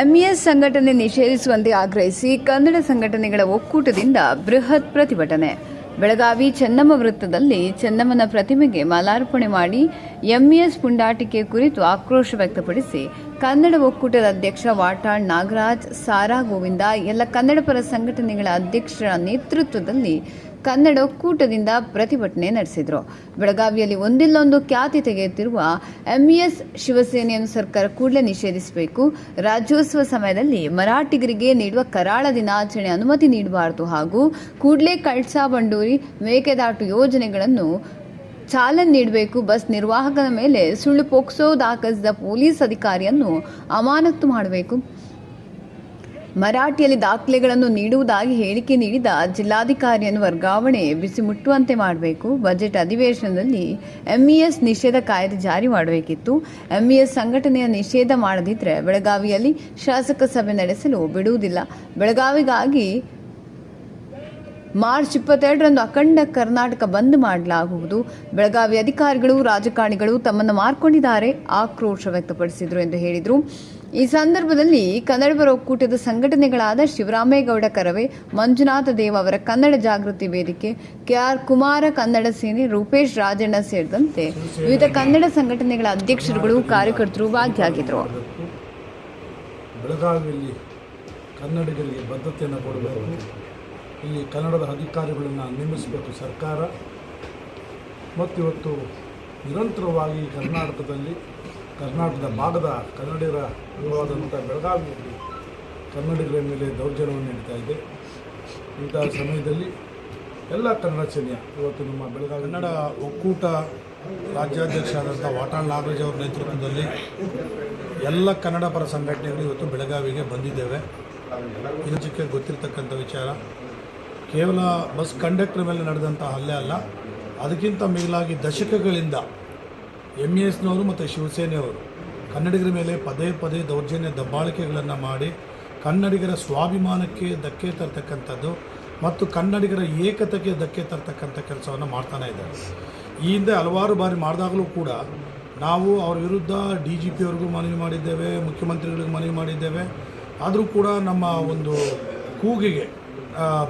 MES ಸಂಘಟನೆ ನಿಷೇಧಿಸುವಂತೆ ಆಗ್ರಹಿಸಿ ಕನ್ನಡ ಸಂಘಟನೆಗಳ ಒಕ್ಕೂಟದಿಂದ ಬೃಹತ್ ಪ್ರತಿಭಟನೆ. ಬೆಳಗಾವಿ ಚೆನ್ನಮ್ಮ ವೃತ್ತದಲ್ಲಿ ಚೆನ್ನಮ್ಮನ ಪ್ರತಿಮೆಗೆ ಮಾಲಾರ್ಪಣೆ ಮಾಡಿ ಎಂಇಎಸ್ ಪುಂಡಾಟಿಕೆ ಕುರಿತು ಆಕ್ರೋಶ ವ್ಯಕ್ತಪಡಿಸಿ ಕನ್ನಡ ಒಕ್ಕೂಟದ ಅಧ್ಯಕ್ಷ ವಾಟಾಳ್ ನಾಗರಾಜ್, ಸಾರಾ ಗೋವಿಂದ, ಎಲ್ಲ ಕನ್ನಡಪರ ಸಂಘಟನೆಗಳ ಅಧ್ಯಕ್ಷರ ನೇತೃತ್ವದಲ್ಲಿ ಕನ್ನಡ ಒಕ್ಕೂಟದಿಂದ ಪ್ರತಿಭಟನೆ ನಡೆಸಿದರು. ಬೆಳಗಾವಿಯಲ್ಲಿ ಒಂದಿಲ್ಲೊಂದು ಖ್ಯಾತಿ ತೆಗೆಯುತ್ತಿರುವ ಎಂಇಎಸ್ ಶಿವಸೇನೆಯನ್ನು ಸರ್ಕಾರ ಕೂಡಲೇ ನಿಷೇಧಿಸಬೇಕು. ರಾಜ್ಯೋತ್ಸವ ಸಮಯದಲ್ಲಿ ಮರಾಠಿಗರಿಗೆ ನೀಡುವ ಕರಾಳ ದಿನಾಚರಣೆ ಅನುಮತಿ ನೀಡಬಾರದು ಹಾಗೂ ಕೂಡಲೇ ಕಳ್ಸಾ ಬಂಡೂರಿ ಮೇಕೆದಾಟು ಯೋಜನೆಗಳನ್ನು ಚಾಲನೆ ನೀಡಬೇಕು. ಬಸ್ ನಿರ್ವಾಹಕನ ಮೇಲೆ ಸುಳ್ಳು ಪೋಕ್ಸೋ ದಾಖಲಿಸಿದ ಪೊಲೀಸ್ ಅಧಿಕಾರಿಯನ್ನು ಅಮಾನತು ಮಾಡಬೇಕು. ಮರಾಠಿಯಲ್ಲಿ ದಾಖಲೆಗಳನ್ನು ನೀಡುವುದಾಗಿ ಹೇಳಿಕೆ ನೀಡಿದ ಜಿಲ್ಲಾಧಿಕಾರಿಯನ್ನು ವರ್ಗಾವಣೆ ಬಿಸಿ ಮುಟ್ಟುವಂತೆ ಮಾಡಬೇಕು. ಬಜೆಟ್ ಅಧಿವೇಶನದಲ್ಲಿ ಎಂಇಎಸ್ ನಿಷೇಧ ಕಾಯ್ದೆ ಜಾರಿ ಮಾಡಬೇಕಿತ್ತು. ಎಂಇಎಸ್ ಸಂಘಟನೆಯ ನಿಷೇಧ ಮಾಡದಿದ್ದರೆ ಬೆಳಗಾವಿಯಲ್ಲಿ ಶಾಸಕ ಸಭೆ ನಡೆಸಲು ಬಿಡುವುದಿಲ್ಲ. ಬೆಳಗಾವಿಗಾಗಿ ಮಾರ್ಚ್ ಇಪ್ಪತ್ತೆರಡರಂದು ಅಖಂಡ ಕರ್ನಾಟಕ ಬಂದ್ ಮಾಡಲಾಗುವುದು. ಬೆಳಗಾವಿ ಅಧಿಕಾರಿಗಳು, ರಾಜಕಾರಣಿಗಳು ತಮ್ಮನ್ನು ಮಾರ್ಕೊಂಡಿದ್ದಾರೆ. ಆಕ್ರೋಶ ವ್ಯಕ್ತಪಡಿಸಿದರು ಎಂದು ಹೇಳಿದರು. ಈ ಸಂದರ್ಭದಲ್ಲಿ ಕನ್ನಡ ಕನ್ನಡಪರ ಒಕ್ಕೂಟದ ಸಂಘಟನೆಗಳಾದ ಶಿವರಾಮೇಗೌಡ ಕರವೇ, ಮಂಜುನಾಥ ದೇವ್ ಅವರ ಕನ್ನಡ ಜಾಗೃತಿ ವೇದಿಕೆ, ಕೆಆರ್ ಕುಮಾರ ಕನ್ನಡ ಸೇನೆ, ರೂಪೇಶ್ ರಾಜಣ್ಣ ಸೇರಿದಂತೆ ವಿವಿಧ ಕನ್ನಡ ಸಂಘಟನೆಗಳ ಅಧ್ಯಕ್ಷರುಗಳು, ಕಾರ್ಯಕರ್ತರು ಭಾಗಿಯಾಗಿದ್ದರು. ಬೆಳಗಾವಿಯಲ್ಲಿ ಕನ್ನಡಿಗರಿಗೆ ಬದ್ಧತೆಯನ್ನು ಕೊಡಬೇಕು. ಇಲ್ಲಿ ಕನ್ನಡದ ಅಧಿಕಾರಿಗಳನ್ನು ನೇಮಿಸಬೇಕು ಸರ್ಕಾರ. ಮತ್ತು ಇವತ್ತು ನಿರಂತರವಾಗಿ ಕರ್ನಾಟಕದಲ್ಲಿ ಕರ್ನಾಟಕದ ಭಾಗದ ಕನ್ನಡಿಗರ ಅಂಗವಾದಂಥ ಬೆಳಗಾವಿಯಲ್ಲಿ ಕನ್ನಡಿಗರ ಮೇಲೆ ದೌರ್ಜನ್ಯವನ್ನು ನೀಡ್ತಾ ಇದೆ. ಇಂತಹ ಸಮಯದಲ್ಲಿ ಎಲ್ಲ ಕನ್ನಡ ಸೇನೆಯ, ಇವತ್ತು ನಮ್ಮ ಬೆಳಗಾವಿ ಕನ್ನಡ ಒಕ್ಕೂಟ ರಾಜ್ಯಾಧ್ಯಕ್ಷ ಆದಂಥ ವಾಟಾಳ್ ನಾಗರಾಜ್ ಅವರ ನೇತೃತ್ವದಲ್ಲಿ ಎಲ್ಲ ಕನ್ನಡ ಪರ ಸಂಘಟನೆಗಳು ಇವತ್ತು ಬೆಳಗಾವಿಗೆ ಬಂದಿದ್ದೇವೆ. ಇದಕ್ಕೆ ಗೊತ್ತಿರತಕ್ಕಂಥ ವಿಚಾರ. ಕೇವಲ ಬಸ್ ಕಂಡಕ್ಟರ್ ಮೇಲೆ ನಡೆದಂಥ ಹಲ್ಲೆ ಅಲ್ಲ, ಅದಕ್ಕಿಂತ ಮೇಲಾಗಿ ದಶಕಗಳಿಂದ ಎಂ ಇ ಎಸ್ನವರು ಮತ್ತು ಶಿವಸೇನೆಯವರು ಕನ್ನಡಿಗರ ಮೇಲೆ ಪದೇ ಪದೇ ದೌರ್ಜನ್ಯ ದಬ್ಬಾಳಿಕೆಗಳನ್ನು ಮಾಡಿ ಕನ್ನಡಿಗರ ಸ್ವಾಭಿಮಾನಕ್ಕೆ ಧಕ್ಕೆ ತರ್ತಕ್ಕಂಥದ್ದು ಮತ್ತು ಕನ್ನಡಿಗರ ಏಕತೆಗೆ ಧಕ್ಕೆ ತರ್ತಕ್ಕಂಥ ಕೆಲಸವನ್ನು ಮಾಡ್ತಾನೆ ಇದ್ದಾರೆ. ಈ ಹಿಂದೆ ಹಲವಾರು ಬಾರಿ ಮಾಡಿದಾಗಲೂ ಕೂಡ ನಾವು ಅವ್ರ ವಿರುದ್ಧ ಡಿ ಜಿ ಪಿ ಅವ್ರಿಗೂ ಮನವಿ ಮಾಡಿದ್ದೇವೆ, ಮುಖ್ಯಮಂತ್ರಿಗಳಿಗೂ ಮನವಿ ಮಾಡಿದ್ದೇವೆ. ಆದರೂ ಕೂಡ ನಮ್ಮ ಒಂದು ಕೂಗಿಗೆ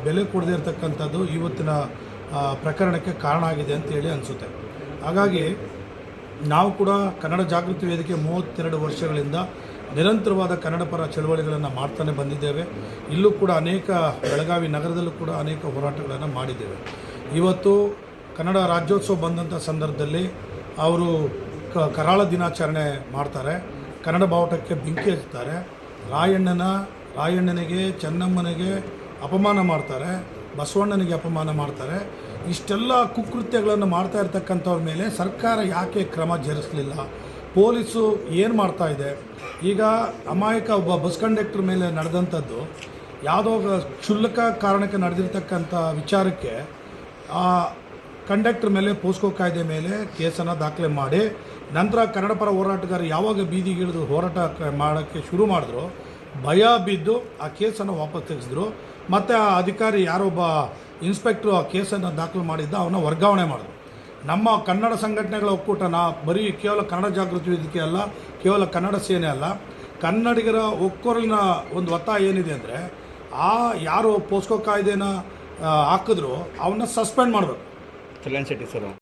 ಬೆಲೆ ಕೊಡದೇ ಇರತಕ್ಕಂಥದ್ದು ಇವತ್ತಿನ ಪ್ರಕರಣಕ್ಕೆ ಕಾರಣ ಆಗಿದೆ ಅಂತೇಳಿ ಅನಿಸುತ್ತೆ. ಹಾಗಾಗಿ ನಾವು ಕೂಡ ಕನ್ನಡ ಜಾಗೃತಿ ವೇದಿಕೆ ಮೂವತ್ತೆರಡು ವರ್ಷಗಳಿಂದ ನಿರಂತರವಾದ ಕನ್ನಡ ಪರ ಚಳವಳಿಗಳನ್ನು ಮಾಡ್ತಾನೆ ಬಂದಿದ್ದೇವೆ. ಇಲ್ಲೂ ಕೂಡ ಅನೇಕ ಬೆಳಗಾವಿ ನಗರದಲ್ಲೂ ಕೂಡ ಅನೇಕ ಹೋರಾಟಗಳನ್ನು ಮಾಡಿದ್ದೇವೆ. ಇವತ್ತು ಕನ್ನಡ ರಾಜ್ಯೋತ್ಸವ ಬಂದಂಥ ಸಂದರ್ಭದಲ್ಲಿ ಅವರು ಕ, ಕರಾಳ ದಿನಾಚರಣೆ ಮಾಡ್ತಾರೆ. ಕನ್ನಡ ಬಾವುಟಕ್ಕೆ ಬೆಂಕಿ ಹಚ್ತಾರೆ ರಾಯಣ್ಣನ, ರಾಯಣ್ಣನಿಗೆ, ಚೆನ್ನಮ್ಮನಿಗೆ ಅಪಮಾನ ಮಾಡ್ತಾರೆ. ಬಸವಣ್ಣನಿಗೆ ಅಪಮಾನ ಮಾಡ್ತಾರೆ. ಇಷ್ಟೆಲ್ಲ ಕುಕೃತ್ಯಗಳನ್ನು ಮಾಡ್ತಾ ಇರ್ತಕ್ಕಂಥವ್ರ ಮೇಲೆ ಸರ್ಕಾರ ಯಾಕೆ ಕ್ರಮ ಜರುಗಿಸಲಿಲ್ಲ? ಪೊಲೀಸು ಏನು ಮಾಡ್ತಾ ಇದೆ? ಈಗ ಅಮಾಯಕ ಒಬ್ಬ ಬಸ್ ಕಂಡಕ್ಟರ್ ಮೇಲೆ ನಡೆದಂಥದ್ದು, ಯಾವುದೋ ಕ್ಷುಲ್ಲಕ ಕಾರಣಕ್ಕೆ ನಡೆದಿರ್ತಕ್ಕಂಥ ವಿಚಾರಕ್ಕೆ ಆ ಕಂಡಕ್ಟರ್ ಮೇಲೆ ಪೋಸ್ಕೋ ಕಾಯ್ದೆ ಮೇಲೆ ಕೇಸನ್ನು ದಾಖಲೆ ಮಾಡಿ, ನಂತರ ಕನ್ನಡ ಪರ ಹೋರಾಟಗಾರರು ಯಾವಾಗ ಬೀದಿಗಿಳಿದು ಹೋರಾಟ ಕ- ಮಾಡೋಕ್ಕೆ ಶುರು ಮಾಡಿದ್ರು, ಭಯ ಬಿದ್ದು ಆ ಕೇಸನ್ನು ವಾಪಸ್ ತೆಗೆಸಿದ್ರು. ಮತ್ತು ಆ ಅಧಿಕಾರಿ ಯಾರೊಬ್ಬ ಇನ್ಸ್ಪೆಕ್ಟ್ರು ಆ ಕೇಸನ್ನು ದಾಖಲು ಮಾಡಿದ್ದ, ಅವನ್ನ ವರ್ಗಾವಣೆ ಮಾಡಿದ್ರು. ನಮ್ಮ ಕನ್ನಡ ಸಂಘಟನೆಗಳ ಒಕ್ಕೂಟ, ನಾ ಬರೀ ಕೇವಲ ಕನ್ನಡ ಜಾಗೃತಿ ವೇದಿಕೆ ಅಲ್ಲ, ಕೇವಲ ಕನ್ನಡ ಸೇನೆ ಅಲ್ಲ, ಕನ್ನಡಿಗರ ಒಕ್ಕೊರಲಿನ ಒಂದು ಒತ್ತಾಯ ಏನಿದೆ ಅಂದರೆ, ಆ ಯಾರು ಪೋಸ್ಕೋ ಕಾಯ್ದೆನ ಹಾಕಿದ್ರು, ಅವನ್ನ ಸಸ್ಪೆಂಡ್ ಮಾಡಬೇಕು. ಕಲ್ಯಾಣ್ ಶೆಟ್ಟಿ ಸರ್.